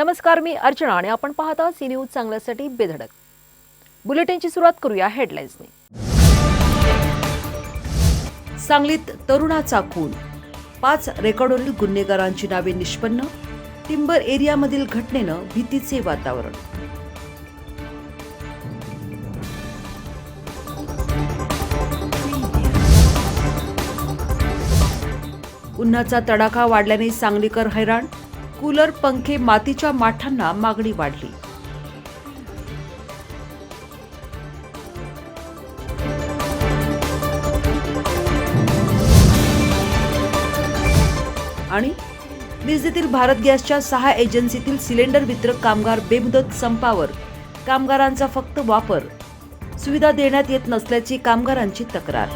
नमस्कार मी अर्चना आणि आपण पाहता सी न्यूज चांगल्यासाठी बेधडक. बुलेटिनची सुरुवात करूया हेडलाईन्सने. सांगलीत तरुणाचा खून. पाच रेकॉर्डवरील गुन्हेगारांची नावे निष्पन्न. टिंबर एरियामधील घटनेनं भीतीचे वातावरण. उन्हाचा तडाखा वाढल्याने सांगलीकर हैराण. कूलर पंखे मातीच्या माठांना मागणी वाढली. आणि विजेतील भारत गॅसच्या सहा एजन्सीतील सिलेंडर वितरक कामगार बेमुदत संपावर. कामगारांचा फक्त वापर. सुविधा देण्यात येत नसल्याची कामगारांची तक्रार.